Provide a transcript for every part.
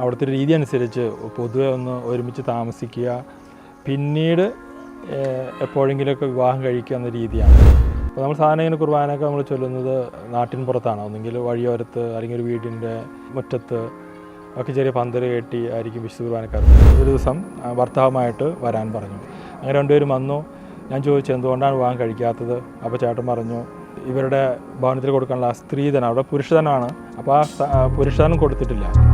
അവിടുത്തെ രീതി അനുസരിച്ച് പൊതുവെ ഒന്ന് ഒരുമിച്ച് താമസിക്കുക. പിന്നീട് എപ്പോഴെങ്കിലുമൊക്കെ വിവാഹം കഴിക്കുക എന്ന രീതിയാണ്. അപ്പോൾ നമ്മൾ സാധാരണ ഇങ്ങനെ കുർബാനയൊക്കെ നമ്മൾ ചൊല്ലുന്നത് നാട്ടിൻ പുറത്താണ്. ഒന്നെങ്കിൽ വഴിയോരത്ത് അല്ലെങ്കിൽ ഒരു വീടിന്റെ മുറ്റത്ത് ഒക്കെ ചെറിയ പന്തൽ കെട്ടി ആയിരിക്കും വിശുദ്ധ കുർബാനക്കാർ. ഒരു ദിവസം ഭർത്താവുമായിട്ട് വരാൻ പറഞ്ഞു. അങ്ങനെ രണ്ടുപേരും വന്നു. ഞാൻ ചോദിച്ചു എന്തുകൊണ്ടാണ് വിവാഹം കഴിക്കാത്തത്? അപ്പോൾ ചേട്ടൻ പറഞ്ഞു ഇവരുടെ ഭവനത്തിൽ കൊടുക്കാനുള്ള സ്ത്രീധനം അവിടെ പുരുഷധനമാണ്. അപ്പോൾ ആ പുരുഷധനം കൊടുത്തിട്ടില്ല.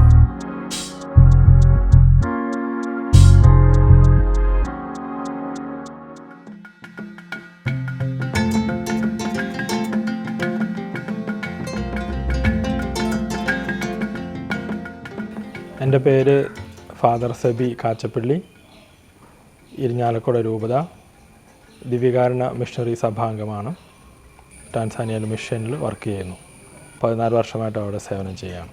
എന്റെ പേര് ഫാദർ സബി കാച്ചപ്പള്ളി ഇരിഞ്ഞാലക്കുട രൂപത ദിവ്യകാരണ മിഷണറി സഭാംഗമാണ്. ടാൻസാനിയയിൽ മിഷനിൽ വർക്ക് ചെയ്യുന്നു. പതിനാല് വർഷമായിട്ട് അവിടെ സേവനം ചെയ്യുകയാണ്.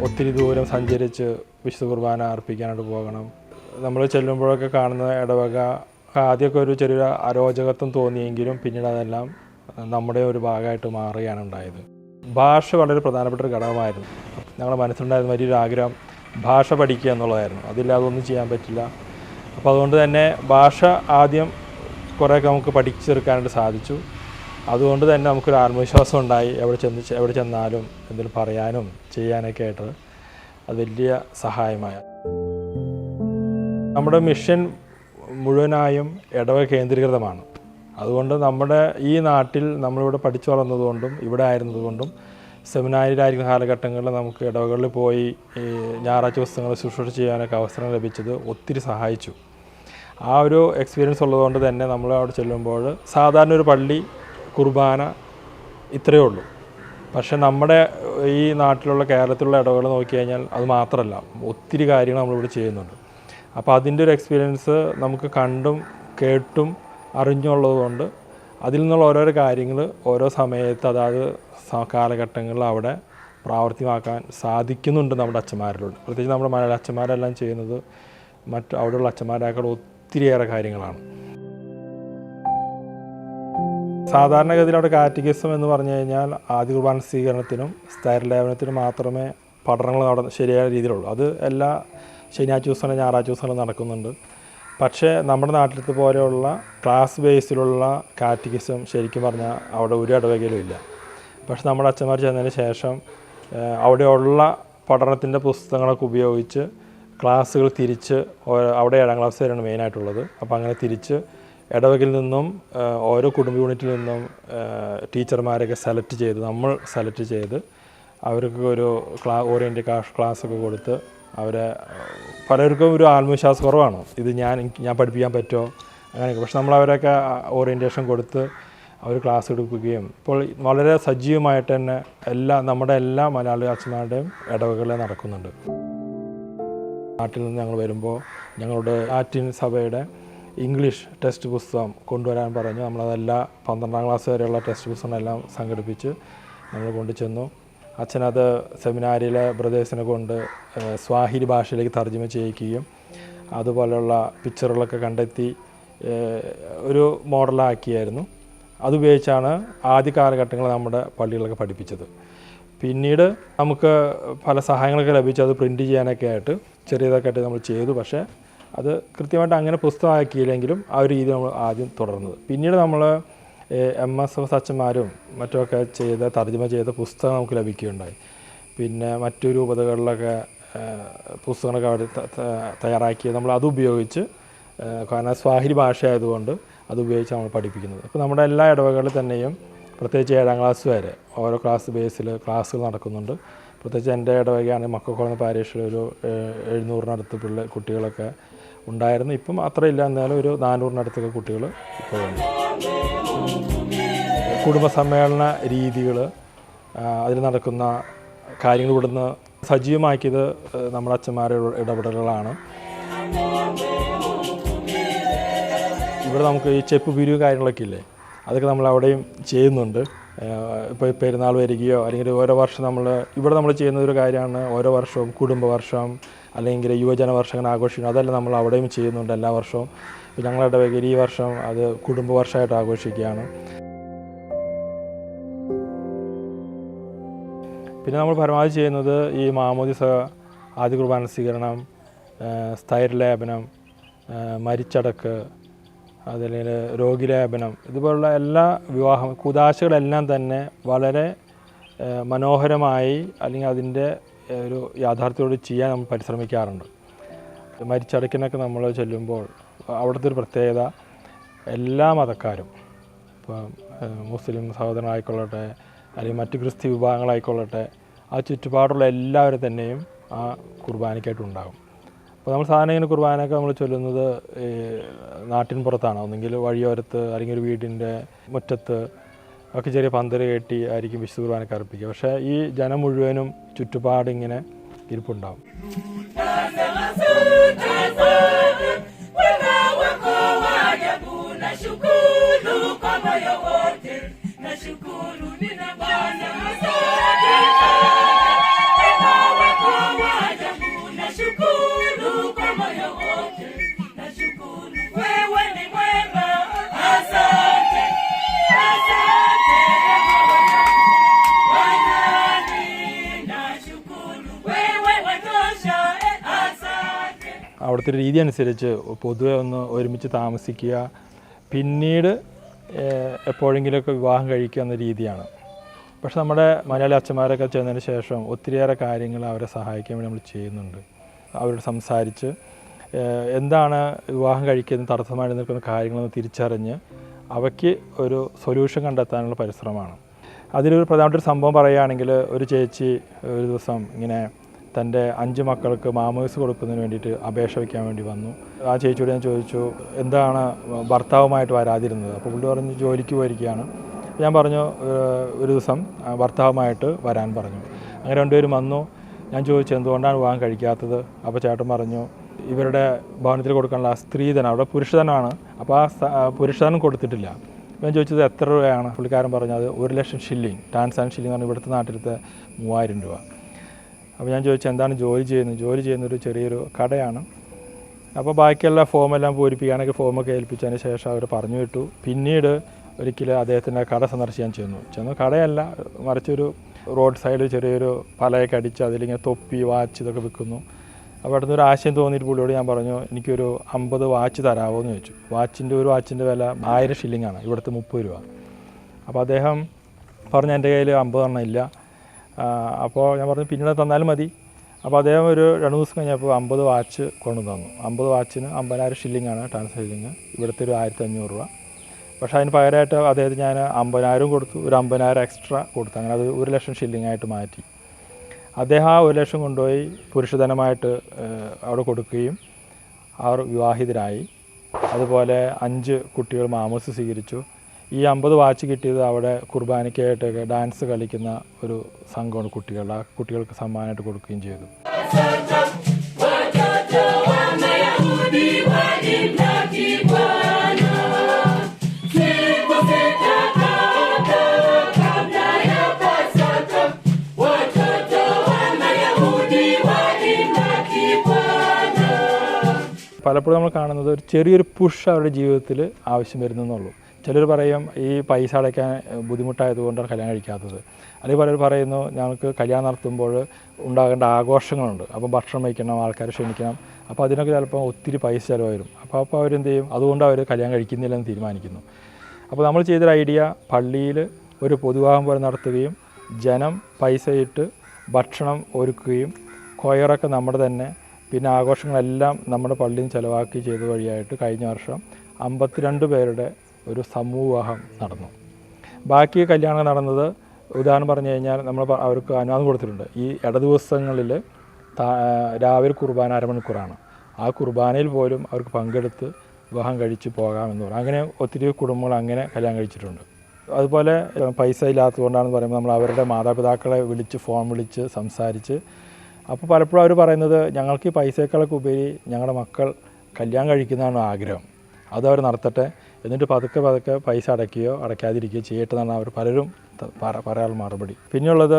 ഒത്തിരി ദൂരം സഞ്ചരിച്ച് വിശുദ്ധ കുർബാന അർപ്പിക്കാനായിട്ട് പോകണം. നമ്മൾ ചെല്ലുമ്പോഴൊക്കെ കാണുന്ന ഇടവക ആദ്യമൊക്കെ ഒരു ചെറിയ അരോചകത്വം തോന്നിയെങ്കിലും പിന്നീട് അതെല്ലാം നമ്മുടെ ഒരു ഭാഗമായിട്ട് മാറുകയാണ് ഉണ്ടായത്. ഭാഷ വളരെ പ്രധാനപ്പെട്ട ഒരു ഘടകമായിരുന്നു. ഞങ്ങളുടെ മനസ്സിലുണ്ടായിരുന്ന വലിയൊരു ആഗ്രഹം ഭാഷ പഠിക്കുക എന്നുള്ളതായിരുന്നു. അതില്ലാതെ ഒന്നും ചെയ്യാൻ പറ്റില്ല. അപ്പോൾ അതുകൊണ്ട് തന്നെ ഭാഷ ആദ്യം കുറേയൊക്കെ നമുക്ക് പഠിച്ചെടുക്കാനായിട്ട് സാധിച്ചു. അതുകൊണ്ട് തന്നെ നമുക്കൊരു ആത്മവിശ്വാസം ഉണ്ടായി. എവിടെ ചെന്ന് എവിടെ ചെന്നാലും എന്തെങ്കിലും പറയാനും ചെയ്യാനൊക്കെ ആയിട്ട് അത് വലിയ സഹായമായ. നമ്മുടെ മിഷൻ മുഴുവനായും ഇടവ കേന്ദ്രീകൃതമാണ്. അതുകൊണ്ട് നമ്മുടെ ഈ നാട്ടിൽ നമ്മളിവിടെ പഠിച്ചു വളർന്നതുകൊണ്ടും ഇവിടെ ആയിരുന്നതുകൊണ്ടും സെമിനാരിലായിരിക്കുന്ന കാലഘട്ടങ്ങളിൽ നമുക്ക് ഇടവകളിൽ പോയി ഈ ഞായറാഴ്ച പുസ്തകങ്ങൾ ശുശ്രൂഷ ചെയ്യാനൊക്കെ അവസരം ലഭിച്ചത് ഒത്തിരി സഹായിച്ചു. ആ ഒരു എക്സ്പീരിയൻസ് ഉള്ളതുകൊണ്ട് തന്നെ നമ്മൾ അവിടെ ചെല്ലുമ്പോൾ സാധാരണ ഒരു പള്ളി കുർബാന ഇത്രയേ ഉള്ളൂ. പക്ഷേ നമ്മുടെ ഈ നാട്ടിലുള്ള കേരളത്തിലുള്ള ഇടവകൾ നോക്കി കഴിഞ്ഞാൽ അത് മാത്രമല്ല ഒത്തിരി കാര്യങ്ങൾ നമ്മളിവിടെ ചെയ്യുന്നുണ്ട്. അപ്പോൾ അതിന്റെ ഒരു എക്സ്പീരിയൻസ് നമുക്ക് കണ്ടും കേട്ടും അറിഞ്ഞുള്ളതുകൊണ്ട് അതിൽ നിന്നുള്ള ഓരോരോ കാര്യങ്ങൾ ഓരോ സമയത്ത് അതായത് കാലഘട്ടങ്ങളിൽ അവിടെ പ്രാവർത്തികമാക്കാൻ സാധിക്കുന്നുണ്ട് നമ്മുടെ അച്ഛന്മാരിലൂടെ. പ്രത്യേകിച്ച് നമ്മുടെ മലയാള അച്ഛന്മാരെല്ലാം ചെയ്യുന്നത് മറ്റ് അവിടെയുള്ള അച്ഛന്മാരേക്കാൾ ഒത്തിരിയേറെ കാര്യങ്ങളാണ്. സാധാരണഗതിയിൽ അവിടെ കാറ്റഗിസം എന്ന് പറഞ്ഞു കഴിഞ്ഞാൽ ആദ്യ കുർബാന സ്വീകരണത്തിനും സ്ഥൈര്യലേപനത്തിനും മാത്രമേ പഠനങ്ങൾ നട ശരിയായ രീതിയിലുള്ളൂ. അത് എല്ലാ ശനിയാഴ്ച ദിവസമാണ് ഞായറാഴ്ച ദിവസമാണ് നടക്കുന്നുണ്ട്. പക്ഷേ നമ്മുടെ നാട്ടിലത്തെ പോലെയുള്ള ക്ലാസ് ബേസിലുള്ള കാറ്റഗിസം ശരിക്കും പറഞ്ഞാൽ അവിടെ ഒരു ഇടവകയിലും ഇല്ല. പക്ഷെ നമ്മുടെ അച്ഛന്മാർ ചെന്നതിന് ശേഷം അവിടെയുള്ള പഠനത്തിന്റെ പുസ്തകങ്ങളൊക്കെ ഉപയോഗിച്ച് ക്ലാസ്സുകൾ തിരിച്ച് അവിടെ ഏഴാം ക്ലാസ് വരെയാണ് മെയിനായിട്ടുള്ളത് അപ്പോൾ അങ്ങനെ തിരിച്ച് ഇടവകയിൽ നിന്നും ഓരോ കുടുംബ യൂണിറ്റിൽ നിന്നും ടീച്ചർമാരൊക്കെ സെലക്ട് ചെയ്ത് നമ്മൾ സെലക്ട് ചെയ്ത് അവർക്ക് ഒരു ക്ലാ ഓറിയന്റ് ക്ലാസ്സൊക്കെ കൊടുത്ത് അവരെ പലർക്കും ഒരു ആത്മവിശ്വാസം കുറവാണ് ഇത് ഞാൻ ഞാൻ പഠിപ്പിക്കാൻ പറ്റുമോ അങ്ങനെയൊക്കെ. പക്ഷെ നമ്മൾ അവരൊക്കെ ഓറിയന്റേഷൻ കൊടുത്ത് അവർ ക്ലാസ് എടുക്കുകയും ഇപ്പോൾ വളരെ സജീവമായിട്ട് തന്നെ എല്ലാ നമ്മുടെ എല്ലാ മലയാളി അച്ഛന്മാരുടെയും ഇടവകളിൽ നടക്കുന്നുണ്ട്. നാട്ടിൽ നിന്ന് ഞങ്ങൾ വരുമ്പോൾ ഞങ്ങളുടെ ആറ്റിൻ സഭയുടെ ഇംഗ്ലീഷ് ടെക്സ്റ്റ് പുസ്തകം കൊണ്ടുവരാൻ പറഞ്ഞു. നമ്മളതെല്ലാം പന്ത്രണ്ടാം ക്ലാസ് വരെയുള്ള ടെക്സ്റ്റ് പുസ്തകങ്ങളെല്ലാം സംഘടിപ്പിച്ച് നമ്മൾ കൊണ്ടുചെന്നു. അച്ഛനത് സെമിനാരിലെ ബ്രദേഴ്സിനെ കൊണ്ട് സ്വാഹിലി ഭാഷയിലേക്ക് തർജമ ചെയ്യിക്കുകയും അതുപോലെയുള്ള പിക്ചറുകളൊക്കെ കണ്ടെത്തി ഒരു മോഡലാക്കിയായിരുന്നു. അതുപയോഗിച്ചാണ് ആദ്യ കാലഘട്ടങ്ങൾ നമ്മുടെ പള്ളികളൊക്കെ പഠിപ്പിച്ചത്. പിന്നീട് നമുക്ക് പല സഹായങ്ങളൊക്കെ ലഭിച്ചു. അത് പ്രിന്റ് ചെയ്യാനൊക്കെ ആയിട്ട് ചെറിയതൊക്കെ ആയിട്ട് നമ്മൾ ചെയ്തു. പക്ഷേ അത് കൃത്യമായിട്ട് അങ്ങനെ പുസ്തകമാക്കിയില്ലെങ്കിലും ആ ഒരു രീതി നമ്മൾ ആദ്യം തുടർന്നത്. പിന്നീട് നമ്മൾ എം എസ് എഫ് അച്ഛന്മാരും മറ്റുമൊക്കെ ചെയ്ത തർജമ ചെയ്ത പുസ്തകം നമുക്ക് ലഭിക്കുകയുണ്ടായി. പിന്നെ മറ്റു രൂപതകളിലൊക്കെ പുസ്തകങ്ങളൊക്കെ അവർ തയ്യാറാക്കി നമ്മൾ അത് ഉപയോഗിച്ച് കാരണം സ്വാഹിരി ഭാഷയായതുകൊണ്ട് അത് ഉപയോഗിച്ച് നമ്മൾ പഠിപ്പിക്കുന്നത്. ഇപ്പോൾ നമ്മുടെ എല്ലാ ഇടവകളിൽ തന്നെയും പ്രത്യേകിച്ച് ഏഴാം ക്ലാസ് വരെ ഓരോ ക്ലാസ് ബേസിൽ ക്ലാസ്സുകൾ നടക്കുന്നുണ്ട്. പ്രത്യേകിച്ച് എന്റെ ഇടവകയാണ് മക്കൾക്കുളം പാരീഷിൽ ഒരു എഴുന്നൂറിനടുത്ത് പിള്ളേർ കുട്ടികളൊക്കെ ഉണ്ടായിരുന്നു. ഇപ്പം അത്രയില്ല എന്നാലും ഒരു നാനൂറിനടുത്തൊക്കെ കുട്ടികൾ ഇപ്പോഴുണ്ട്. കുടുംബ സമ്മേളന രീതികൾ അതിൽ നടക്കുന്ന കാര്യങ്ങൾ ഇവിടുന്ന് സജീവമാക്കിയത് നമ്മുടെ അച്ഛന്മാരുടെ ഇടപെടലുകളാണ്. ഇവിടെ നമുക്ക് ഈ ചെപ്പ് പിരിവ് കാര്യങ്ങളൊക്കെ ഇല്ലേ? അതൊക്കെ നമ്മൾ അവിടെയും ചെയ്യുന്നുണ്ട്. ഇപ്പോൾ പെരുന്നാൾ വരികയോ അല്ലെങ്കിൽ ഓരോ വർഷം നമ്മൾ ഇവിടെ നമ്മൾ ചെയ്യുന്ന ഒരു കാര്യമാണ് ഓരോ വർഷവും കുടുംബ വർഷം അല്ലെങ്കിൽ യുവജന വർഷം അങ്ങനെ ആഘോഷിക്കണം അതെല്ലാം നമ്മൾ അവിടെയും ചെയ്യുന്നുണ്ട് എല്ലാ വർഷവും. ഇപ്പോൾ ഞങ്ങളുടെ ഇടവകയിൽ ഈ വർഷം അത് കുടുംബ വർഷമായിട്ട് ആഘോഷിക്കുകയാണ്. പിന്നെ നമ്മൾ പരമാവധി ചെയ്യുന്നത് ഈ മാമോദിസ ആദ്യ കുർബാന സ്വീകരണം സ്ഥൈര്യലേപനം മരിച്ചടക്ക് അതിൽ രോഗിലേപനം ഇതുപോലുള്ള എല്ലാ വിവാഹം കുതാശകളെല്ലാം തന്നെ വളരെ മനോഹരമായി അല്ലെങ്കിൽ അതിന്റെ ഒരു യാഥാർത്ഥ്യത്തോട് ചെയ്യാൻ നമ്മൾ പരിശ്രമിക്കാറുണ്ട്. മരിച്ചടക്കിനൊക്കെ നമ്മൾ ചെല്ലുമ്പോൾ അവിടുത്തെ ഒരു പ്രത്യേകത എല്ലാ മതക്കാരും ഇപ്പം മുസ്ലിം സഹോദരനായിക്കൊള്ളട്ടെ അല്ലെങ്കിൽ മറ്റ് ക്രിസ്ത്യ വിഭാഗങ്ങളായിക്കൊള്ളട്ടെ ആ ചുറ്റുപാടുള്ള എല്ലാവരും തന്നെയും ആ കുർബാനയ്ക്കായിട്ട് ഉണ്ടാകും. അപ്പോൾ നമ്മൾ സാധാരണ ഇങ്ങനെ കുർബാനയൊക്കെ നമ്മൾ ചൊല്ലുന്നത് ഈ നാട്ടിൻ പുറത്താണ്. ഒന്നെങ്കിൽ വഴിയോരത്ത് അല്ലെങ്കിൽ ഒരു വീടിന്റെ മുറ്റത്ത് ഒക്കെ ചെറിയ പന്തൽ കെട്ടി ആയിരിക്കും വിശുദ്ധ കുർബാനയ്ക്ക് അർപ്പിക്കുക. പക്ഷേ ഈ ജനം മുഴുവനും ചുറ്റുപാടിങ്ങനെ ഇരിപ്പുണ്ടാവും. അവിടുത്തെ രീതി അനുസരിച്ച് പൊതുവെ ഒന്ന് ഒരുമിച്ച് താമസിക്കുക. പിന്നീട് എപ്പോഴെങ്കിലുമൊക്കെ വിവാഹം കഴിക്കുക എന്ന രീതിയാണ്. പക്ഷെ നമ്മുടെ മലയാളി അച്ഛന്മാരൊക്കെ ചെന്നതിന് ശേഷം ഒത്തിരിയേറെ കാര്യങ്ങൾ അവരെ സഹായിക്കാൻ വേണ്ടി നമ്മൾ ചെയ്യുന്നുണ്ട്. അവരോട് സംസാരിച്ച് എന്താണ് വിവാഹം കഴിക്കുന്ന തടസ്സമായി നിൽക്കുന്ന കാര്യങ്ങളെന്ന് തിരിച്ചറിഞ്ഞ് അവയ്ക്ക് ഒരു സൊല്യൂഷൻ കണ്ടെത്താനുള്ള പരിശ്രമമാണ്. അതിലൊരു പ്രധാനപ്പെട്ട ഒരു സംഭവം പറയുകയാണെങ്കിൽ ഒരു ചേച്ചി ഒരു ദിവസം ഇങ്ങനെ തന്റെ അഞ്ച് മക്കൾക്ക് മാമേഴ്സ് കൊടുക്കുന്നതിന് വേണ്ടിയിട്ട് അപേക്ഷ വയ്ക്കാൻ വേണ്ടി വന്നു. ആ ചേച്ചിയോട് ഞാൻ ചോദിച്ചു എന്താണ് ഭർത്താവുമായിട്ട് വരാതിരുന്നത്? അപ്പോൾ പുള്ളി പറഞ്ഞു ജോലിക്ക് പോയിരിക്കുകയാണ്. ഞാൻ പറഞ്ഞു ഒരു ദിവസം ഭർത്താവുമായിട്ട് വരാൻ പറഞ്ഞു. അങ്ങനെ രണ്ടുപേരും വന്നു. ഞാൻ ചോദിച്ചു എന്തുകൊണ്ടാണ് വിവാഹം കഴിക്കാത്തത്? അപ്പോൾ ചേട്ടൻ പറഞ്ഞു ഇവരുടെ ഭവനത്തിൽ കൊടുക്കാനുള്ള സ്ത്രീധനം അവിടെ പുരുഷധനമാണ് അപ്പോൾ ആ പുരുഷധനം കൊടുത്തിട്ടില്ല. ഞാൻ ചോദിച്ചത് എത്ര രൂപയാണ്? പുള്ളിക്കാരൻ പറഞ്ഞത് ഒരു ലക്ഷം ഷില്ലിങ് ടാൻസാൻ ഷില്ലിങ് പറഞ്ഞാൽ ഇവിടുത്തെ നാട്ടിലത്തെ മൂവായിരം രൂപ. അപ്പോൾ ഞാൻ ചോദിച്ചു എന്താണ് ജോലി ചെയ്യുന്നത്? ജോലി ചെയ്യുന്നൊരു ചെറിയൊരു കടയാണ്. അപ്പോൾ ബാക്കിയുള്ള ഫോമെല്ലാം പൂരിപ്പിക്കാനൊക്കെ ഫോമൊക്കെ ഏൽപ്പിച്ചതിന് ശേഷം അവർ പറഞ്ഞു വിട്ടു. പിന്നീട് ഒരിക്കലും അദ്ദേഹത്തിന്റെ കട സന്ദർശിക്കാൻ ചെന്നു. ചെന്നു കടയല്ല മറിച്ചൊരു റോഡ് സൈഡിൽ ചെറിയൊരു പലയൊക്കെ അടിച്ച് അതിലിങ്ങനെ തൊപ്പി വാച്ച് ഇതൊക്കെ വിൽക്കുന്നു. അപ്പോൾ അവിടെ ഒരു ആശയം തോന്നിയിട്ട് പുള്ളിയോട് ഞാൻ പറഞ്ഞു എനിക്കൊരു അമ്പത് വാച്ച് തരാമോ എന്ന് ചോദിച്ചു. വാച്ചിന്റെ ഒരു വാച്ചിന്റെ വില ആയിരം ഷില്ലിങ്ങാണ് ഇവിടുത്തെ മുപ്പത് രൂപ. അപ്പോൾ അദ്ദേഹം പറഞ്ഞു എന്റെ കയ്യിൽ അമ്പതെണ്ണം ഇല്ല. ആ, അപ്പോൾ ഞാൻ പറഞ്ഞു പിന്നീട് തന്നാലും മതി. അപ്പോൾ അദ്ദേഹം ഒരു രണ്ട് ദിവസം കഴിഞ്ഞപ്പോൾ അമ്പത് വാച്ച് കൊണ്ടു തന്നു. അമ്പത് വാച്ചിന് അമ്പതിനായിരം ഷില്ലിങ്ങാണ് ട്രാൻസ്ഫർ ഷില്ലിങ് ഇവിടുത്തെ ഒരു ആയിരത്തി അഞ്ഞൂറ് രൂപ. പക്ഷേ അതിന് പകരമായിട്ട് അദ്ദേഹത്തിന് ഞാൻ അമ്പതിനായിരം കൊടുത്തു. ഒരു അമ്പതിനായിരം എക്സ്ട്രാ കൊടുത്തു. അങ്ങനെ അത് ഒരു ലക്ഷം ഷില്ലിങ്ങായിട്ട് മാറ്റി. അദ്ദേഹം ആ ഒരു ലക്ഷം കൊണ്ടുപോയി പുരുഷധനമായിട്ട് അവിടെ കൊടുക്കുകയും അവർ വിവാഹിതരായി. അതുപോലെ അഞ്ച് കുട്ടികൾ മാമോസ് സ്വീകരിച്ചു. ഈ അമ്പത് വാച്ച് കിട്ടിയത് അവിടെ കുർബാനയ്ക്കായിട്ടൊക്കെ ഡാൻസ് കളിക്കുന്ന ഒരു സംഘമാണ് കുട്ടികൾ. ആ കുട്ടികൾക്ക് സമ്മാനമായിട്ട് കൊടുക്കുകയും ചെയ്തു. പലപ്പോഴും നമ്മൾ കാണുന്നത് ഒരു ചെറിയൊരു പുഷ് അവരുടെ ജീവിതത്തിൽ ആവശ്യം വരുന്നെന്നുള്ളൂ ചിലർ പറയും ഈ പൈസ അടയ്ക്കാൻ ബുദ്ധിമുട്ടായതുകൊണ്ടാണ് കല്യാണം കഴിക്കാത്തത്. അല്ലെങ്കിൽ പലർ പറയുന്നു ഞങ്ങൾക്ക് കല്യാണം നടത്തുമ്പോൾ ഉണ്ടാകേണ്ട ആഘോഷങ്ങളുണ്ട്. അപ്പോൾ ഭക്ഷണം വയ്ക്കണം ആൾക്കാരെ ക്ഷണിക്കണം. അപ്പോൾ അതിനൊക്കെ ചിലപ്പോൾ ഒത്തിരി പൈസ ചിലവ് വരും അപ്പോൾ അപ്പോൾ അവരെന്ത് ചെയ്യും? അതുകൊണ്ട് അവർ കല്യാണം കഴിക്കുന്നില്ലെന്ന് തീരുമാനിക്കുന്നു. അപ്പോൾ നമ്മൾ ചെയ്തൊരു ഐഡിയ പള്ളിയിൽ ഒരു പൊതുവാഹം പോലെ നടത്തുകയും ജനം പൈസ ഇട്ട് ഭക്ഷണം ഒരുക്കുകയും കൊയറൊക്കെ നമ്മുടെ തന്നെ പിന്നെ ആഘോഷങ്ങളെല്ലാം നമ്മുടെ പള്ളിയിൽ ചിലവാക്കി ചെയ്ത വഴിയായിട്ട് കഴിഞ്ഞ വർഷം അമ്പത്തിരണ്ട് പേരുടെ ഒരു സമൂഹം നടന്നു. ബാക്കി കല്യാണം നടന്നത് ഉദാഹരണം പറഞ്ഞു കഴിഞ്ഞാൽ നമ്മൾ അവർക്ക് അനുവാദം കൊടുത്തിട്ടുണ്ട്. ഈ ഇട ദിവസങ്ങളിൽ രാവിലെ കുർബാന അരമണിക്കൂറാണ്. ആ കുർബാനയിൽ പോലും അവർക്ക് പങ്കെടുത്ത് വിവാഹം കഴിച്ച് പോകാമെന്ന് പറയും അങ്ങനെ ഒത്തിരി കുടുംബങ്ങൾ അങ്ങനെ കല്യാണം കഴിച്ചിട്ടുണ്ട്. അതുപോലെ പൈസ ഇല്ലാത്തതുകൊണ്ടാണെന്ന് പറയുമ്പോൾ നമ്മൾ അവരുടെ മാതാപിതാക്കളെ വിളിച്ച് ഫോൺ വിളിച്ച് സംസാരിച്ച്. അപ്പോൾ പലപ്പോഴും അവർ പറയുന്നത് ഞങ്ങൾക്ക് ഈ പൈസയേക്കാളൊക്കെ ഉപരി ഞങ്ങളുടെ മക്കൾ കല്യാണം കഴിക്കുന്നതാണ് ആഗ്രഹം. അതവർ നടത്തട്ടെ. എന്നിട്ട് പതുക്കെ പതുക്കെ പൈസ അടയ്ക്കുകയോ അടയ്ക്കാതിരിക്കുകയോ ചെയ്യട്ടെന്നാണ് അവർ പലരും പറയാനുള്ള മറുപടി. പിന്നെയുള്ളത്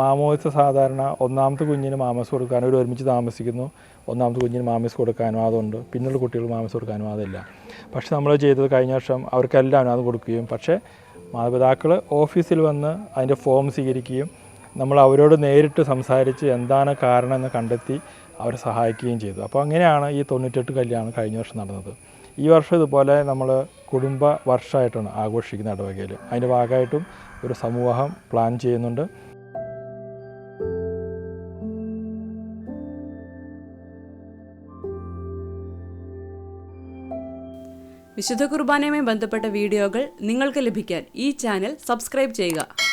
മാമോസ് സാധാരണ ഒന്നാമത്തെ കുഞ്ഞിന് മാമസ് കൊടുക്കാനും അവർ ഒരുമിച്ച് താമസിക്കുന്നു. ഒന്നാമത്തെ കുഞ്ഞിന് മാമസ് കൊടുക്കാൻ അനുവാദമുണ്ട് പിന്നുള്ള കുട്ടികൾ മാമസ് കൊടുക്കാൻ അനുവാദമില്ല പക്ഷേ നമ്മൾ ചെയ്തത് കഴിഞ്ഞ വർഷം അവർക്കെല്ലാം അനുവാദം കൊടുക്കുകയും പക്ഷേ മാതാപിതാക്കൾ ഓഫീസിൽ വന്ന് അതിന്റെ ഫോം സ്വീകരിക്കുകയും നമ്മൾ അവരോട് നേരിട്ട് സംസാരിച്ച് എന്താണ് കാരണം എന്ന് കണ്ടെത്തി അവരെ സഹായിക്കുകയും ചെയ്തു. അപ്പോൾ അങ്ങനെയാണ് ഈ തൊണ്ണൂറ്റെട്ട് കല്യാണം കഴിഞ്ഞ വർഷം നടന്നത്. ഈ വർഷം ഇതുപോലെ നമ്മൾ കുടുംബ വർഷമായിട്ടാണ് ആഘോഷിക്കുന്നത് ഇടവകയിൽ അതിന്റെ ഭാഗമായിട്ടും ഒരു സമൂഹം പ്ലാൻ ചെയ്യുന്നുണ്ട്. വിശുദ്ധ കുർബാനയുമായി ബന്ധപ്പെട്ട വീഡിയോകൾ നിങ്ങൾക്ക് ലഭിക്കാൻ ഈ ചാനൽ സബ്സ്ക്രൈബ് ചെയ്യുക.